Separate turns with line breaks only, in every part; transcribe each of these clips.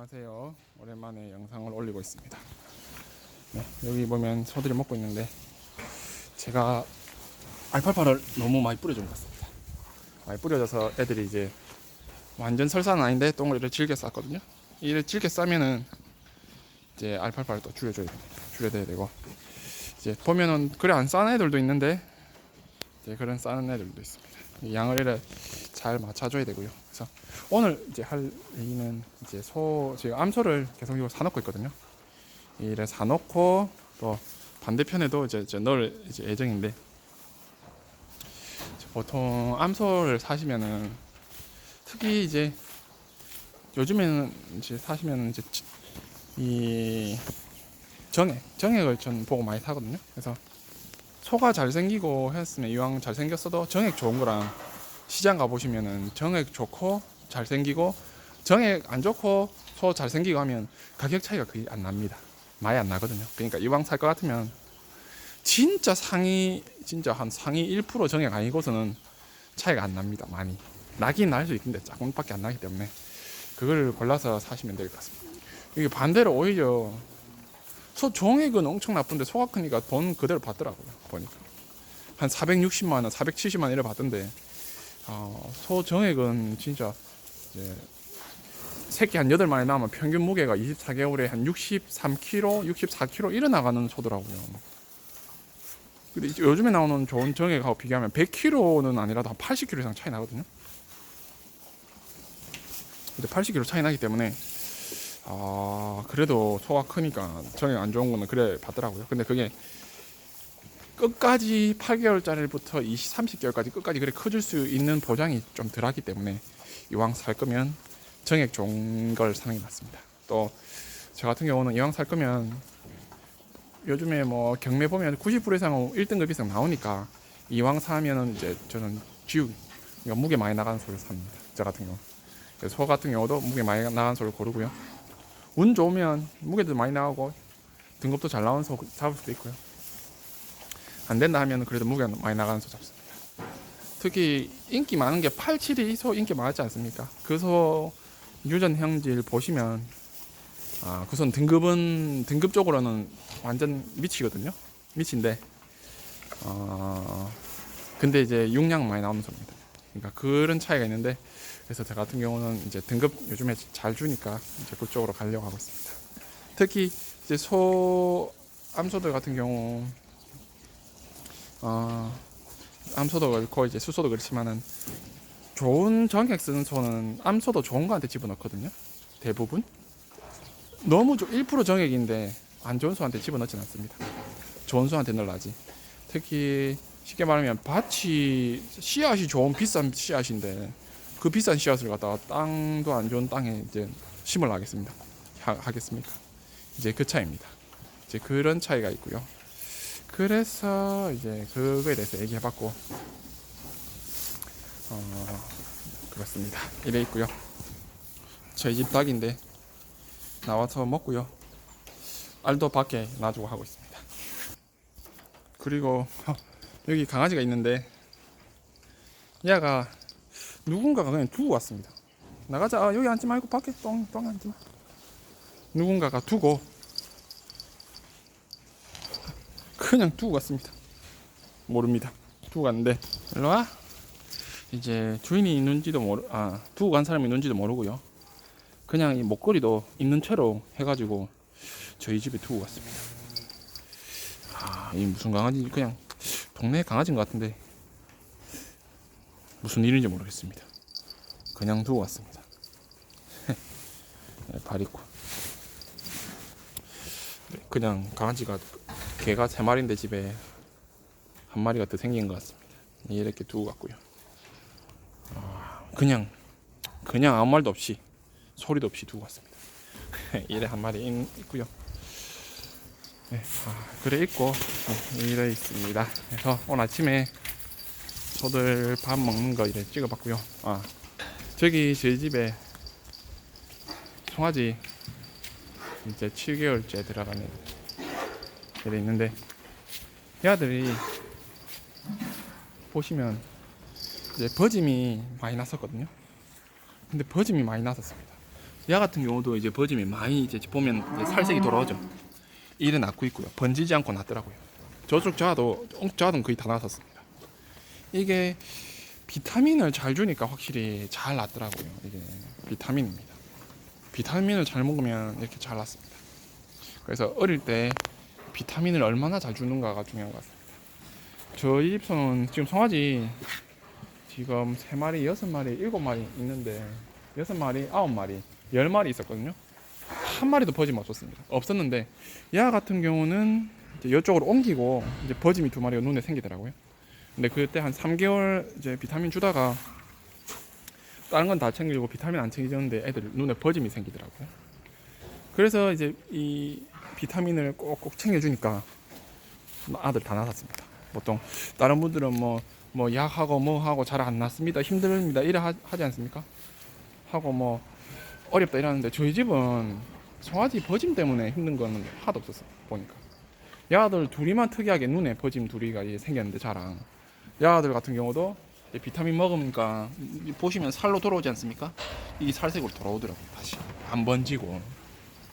안녕하세요. 오랜만에 영상을 올리고 있습니다. 네, 여기 보면 소들이 먹고 있는데 제가 알팔파를 너무 많이 뿌려준 것 같습니다. 많이 뿌려져서 애들이 이제 완전 설사는 아닌데 똥을 질게 쌌거든요. 이를 질게 싸면은 이제 알팔파를 또 줄여줘야. 줄여줘야 되고 이제 보면은 그래 안 싸는 애들도 있는데 이제 그런 싸는 애들도 있습니다. 이 양을 이래 잘 맞춰줘야 되고요. 그래서 오늘 이제 할 얘기는 이제 소 지금 암소를 계속 이걸 사놓고 있거든요. 이를 사놓고 또 반대편에도 이제, 이제 넣을 이제 예정인데 보통 암소를 사시면은 특히 이제 요즘에는 이제 사시면 이제 치- 이 정액 정액을 전 보고 많이 사거든요. 그래서 소가 잘 생기고 했으면 이왕 잘 생겼어도 정액 좋은 거랑 시장 가보시면은 정액 좋고 잘생기고 정액 안 좋고 소 잘생기고 하면 가격 차이가 거의 안 납니다. 많이 안 나거든요. 그러니까 이왕 살 것 같으면 진짜 상위 진짜 한 상위 1% 정액 아니고서는 차이가 안 납니다. 많이 나긴 날 수 있는데 조금밖에 안 나기 때문에 그걸 골라서 사시면 될 것 같습니다. 이게 반대로 오히려 소 정액은 엄청 나쁜데 소가 크니까 돈 그대로 받더라고요. 보니까 한 460만 원, 470만 원 이래 받던데 어, 소 정액은 진짜 이제 새끼 한 8마리 나면 평균 무게가 24개월에 한 63kg, 64kg 이래 나가는 소더라고요. 근데 요즘에 나오는 좋은 정액하고 비교하면 100kg는 아니라도 한 80kg 이상 차이 나거든요. 근데 80kg 차이 나기 때문에 아 그래도 소가 크니까 정액 안 좋은 거는 그래 받더라고요. 근데 그게 끝까지 8개월짜리부터 20, 30개월까지 끝까지 그래 커질 수 있는 보장이 좀 덜하기 때문에 이왕 살 거면 정액 좋은 걸 사는 게 맞습니다. 또 저 같은 경우는 이왕 살 거면 요즘에 뭐 경매 보면 90% 이상 1등급 이상 나오니까 이왕 사면은 이제 저는 지우 그러니까 무게 많이 나가는 소를 삽니다. 저 같은 경우 소 같은 경우도 무게 많이 나가는 소를 고르고요. 운 좋으면 무게도 많이 나오고 등급도 잘 나오는 소 잡을 수도 있고요. 안 된다 하면 그래도 무게가 많이 나가는 소 잡습니다. 특히 인기 많은 게 87이 소 인기 많았지 않습니까? 그 소 유전 형질 보시면 아, 우선 등급은 등급적으로는 완전 미치거든요. 미치인데 어, 근데 이제 용량 많이 나오는 소입니다. 그러니까 그런 차이가 있는데 그래서 저 같은 경우는 이제 등급 요즘에 잘 주니까 이제 그쪽으로 가려고 하고 있습니다. 특히 이제 소 암소들 같은 경우 어, 암소도 그렇고 이제 수소도 그렇지만은 좋은 정액 쓰는 소는 암소도 좋은 거한테 집어넣거든요. 대부분 너무 좀1% 정액인데 안 좋은 소한테 집어넣진 않습니다. 좋은 소한테 넣어야지. 특히 쉽게 말하면 밭이 씨앗이 좋은 비싼 씨앗인데 그 비싼 씨앗을 갖다가 땅도 안 좋은 땅에 이제 심을 하겠습니다. 하, 하겠습니까? 이제 그 차이입니다. 이제 그런 차이가 있고요. 그래서 이제 그거에 대해서 얘기해봤고 어 그렇습니다. 이래 있고요. 저희 집 닭인데 나와서 먹고요. 알도 밖에 놔주고 하고 있습니다. 그리고 여기 강아지가 있는데 얘가 누군가가 그냥 두고 왔습니다. 나가자 아, 여기 앉지 말고 밖에 똥 똥 앉지 마. 누군가가 두고 그냥 두고 갔습니다. 모릅니다. 두고 갔는데 일로 와. 이제 주인이 있는지도 모르 아 두고 간 사람이 있는지도 모르고요. 그냥 이 목걸이도 있는 채로 해가지고 저희 집에 두고 갔습니다. 아, 이 무슨 강아지 그냥 동네 강아지인 것 같은데 무슨 일인지 모르겠습니다. 그냥 두고 갔습니다. 네, 발 있고 네, 그냥 강아지가 개가 세 마리인데 집에 한 마리가 더 생긴 것 같습니다. 이렇게 두고 갔고요. 아, 그냥 그냥 아무 말도 없이 소리도 없이 두고 갔습니다. 이래 한 마리 있- 있고요. 네, 아, 그래 있고 네, 이래 있습니다. 그래서 오늘 아침에 소들 밥 먹는 거 이래 찍어봤고요. 아 저기 저희 집에 송아지 이제 7개월째 들어가는 애들이 있는데 얘들이 보시면 이제 버짐이 많이 났었거든요. 근데 버짐이 많이 났었습니다. 야 같은 경우도 이제 버짐이 많이 이제 보면 이제 살색이 돌아오죠. 이를 낳고 있고요. 번지지 않고 낳더라고요. 저쪽 자도 자도 거의 다 낳았습니다. 이게 비타민을 잘 주니까 확실히 잘 낳더라고요. 이게 비타민입니다. 비타민을 잘 먹으면 이렇게 잘 낳습니다. 그래서 어릴 때 비타민을 얼마나 잘 주는가가 중요한 것 같습니다. 저희 집소는 지금 송아지 지금 세 마리, 여섯 마리, 일곱 마리 있는데 여섯 마리, 아홉 마리, 열 마리 있었거든요. 한 마리도 버짐 없었습니다. 없었는데 야 같은 경우는 이제 이쪽으로 옮기고 이제 버짐이 두 마리가 눈에 생기더라고요. 근데 그때 한 3개월 이제 비타민 주다가 다른 건 다 챙기고 비타민 안 챙기셨는데 애들 눈에 버짐이 생기더라고요. 그래서 이제 이 비타민을 꼭꼭 챙겨주니까 아들 다 낳았습니다. 보통 다른 분들은 뭐 뭐 약하고 뭐 하고 잘 안 났습니다. 힘듭니다. 이래 하, 하지 않습니까? 하고 뭐 어렵다 이러는데 저희 집은 송아지 버짐 때문에 힘든 거는 하나도 없었어요. 보니까 야들 둘이만 특이하게 눈에 버짐 둘이가 생겼는데 자랑. 야들 같은 경우도 비타민 먹으니까 이- 보시면 살로 돌아오지 않습니까? 이 살색으로 돌아오더라고요. 다시 안 번지고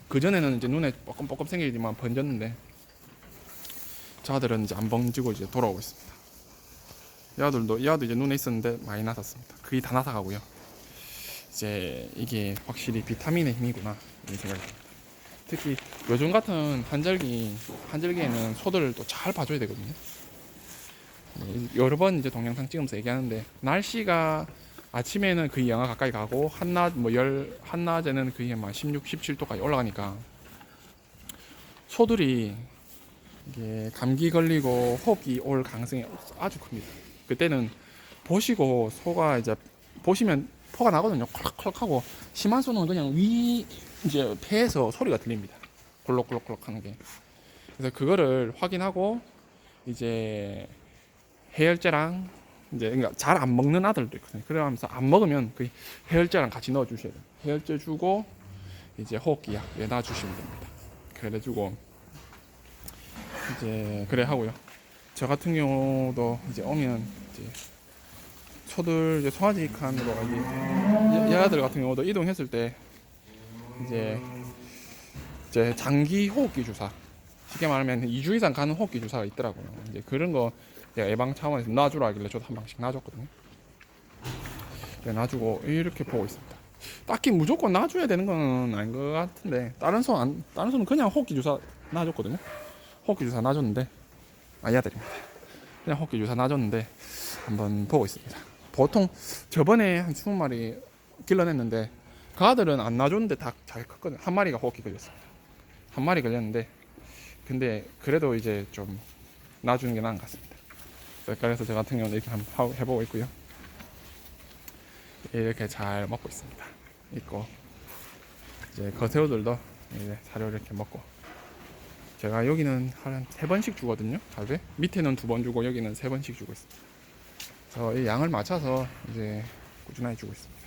그 전에는 이제 눈에 뻐끔뻐끔 생기지만 번졌는데 자들은 이제 안 번지고 이제 돌아오고 있습니다. 야들도 야도 이제 눈에 있었는데 많이 나섰습니다. 거의 다 나서가고요. 이제 이게 확실히 비타민의 힘이구나 이런 생각이 듭니다. 특히 요즘 같은 한절기 한절기에는 소들을 또 잘 봐줘야 되거든요. 네, 여러 번 이제 동영상 찍으면서 얘기하는데 날씨가 아침에는 거의 영하 가까이 가고 한낮 뭐 열 한낮에는 거의 막 16, 17도까지 올라가니까 소들이 이게 감기 걸리고 호흡기 올 가능성이 아주 큽니다. 그때는 보시고 소가 이제 보시면 포가 나거든요. 콜록콜록하고 심한 소는 그냥 위 이제 폐에서 소리가 들립니다. 콜록콜록콜록 하는 게. 그래서 그거를 확인하고 이제 해열제랑 이제 그러니까 잘 안 먹는 아들도 있거든요. 그러면서 안 먹으면 그 해열제랑 같이 넣어 주셔야 돼요. 해열제 주고 이제 호흡기약 내놔 주시면 됩니다. 그래 주고 이제 그래 하고요. 저 같은 경우도 이제 오면 이제 소들 이제 송아지 칸으로 이제 얘아들 같은 경우도 이동했을 때 이제 이제 장기 호흡기 주사 쉽게 말하면 2주 이상 가는 호흡기 주사가 있더라고요. 이제 그런 거 제가 예방 차원에서 놔주라 하길래 저도 한 방씩 놔줬거든요. 네, 놔주고 이렇게 보고 있습니다. 딱히 무조건 놔줘야 되는 건 아닌 것 같은데 다른 손 안, 다른 손은 그냥 호흡기 주사 놔줬거든요. 호흡기 주사 놔줬는데 아 야들입니다. 그냥 호흡기 주사 놔줬는데 한번 보고 있습니다. 보통 저번에 한 20마리 길러냈는데 그 아들은 안 놔줬는데 다 잘 컸거든요. 한 마리가 호흡기 걸렸습니다. 한 마리 걸렸는데 근데 그래도 이제 좀 놔주는 게 나은 것 같습니다. 그래서 저 같은 경우는 이렇게 한번 해보고 있고요. 이렇게 잘 먹고 있습니다. 있고 이제 거새우들도 이제 사료 이렇게 먹고 제가 여기는 한 세 번씩 주거든요. 하루에 밑에는 두 번 주고 여기는 세 번씩 주고 있습니다. 그래서 이 양을 맞춰서 이제 꾸준하게 주고 있습니다.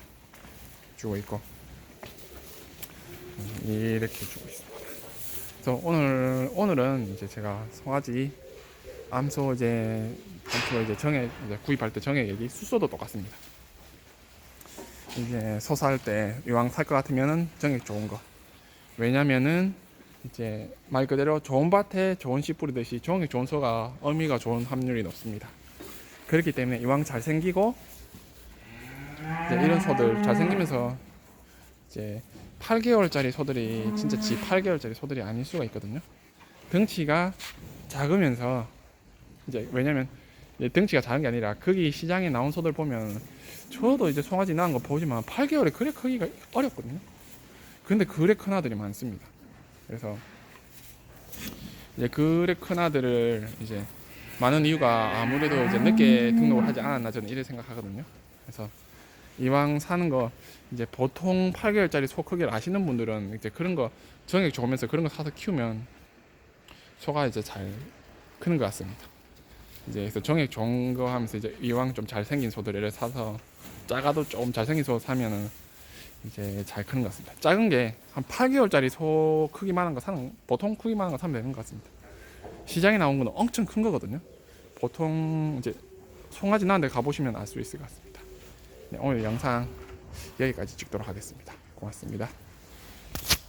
주고 있고 음, 이렇게 주고 있습니다. 그래서 오늘 오늘은 이제 제가 송아지 암소 이제 암소 이제 정액 이제 구입할 때 정액 얘기 수소도 똑같습니다. 이제 소살때 이왕 살 것 같으면은 정액 좋은 거. 왜냐면은 이제 말 그대로 좋은 밭에 좋은 씨 뿌리듯이 정액 좋은 소가 어미가 좋은 확률이 높습니다. 그렇기 때문에 이왕 잘 생기고 이제 이런 소들 잘 생기면서 이제 8개월짜리 소들이 진짜 지 8개월짜리 소들이 아닐 수가 있거든요. 덩치가 작으면서 이제 왜냐면 덩치가 작은 게 아니라 거기 시장에 나온 소들 보면 저도 이제 송아지 낳은 거 보지만 8개월에 그래 크기가 어렵거든요. 근데 그래 큰 아들이 많습니다. 그래서 이제 그래 큰 아들을 이제 많은 이유가 아무래도 이제 늦게 등록을 하지 않았나 저는 이래 생각하거든요. 그래서 이왕 사는 거 이제 보통 8개월짜리 소 크기를 아시는 분들은 이제 그런 거 정액 좋으면서 그런 거 사서 키우면 소가 이제 잘 크는 것 같습니다. 이제 그래서 정액 좋은 거 하면서 이제 이왕 좀 잘생긴 소들을 사서 작아도 좀 잘생긴 소 사면은 이제 잘 크는 것 같습니다. 작은 게 한 8개월짜리 소 크기만한 거 사는 보통 크기만한 거 사면 되는 것 같습니다. 시장에 나온 거는 엄청 큰 거거든요. 보통 이제 송아지 나는 데 가보시면 알 수 있을 것 같습니다. 네, 오늘 영상 여기까지 찍도록 하겠습니다. 고맙습니다.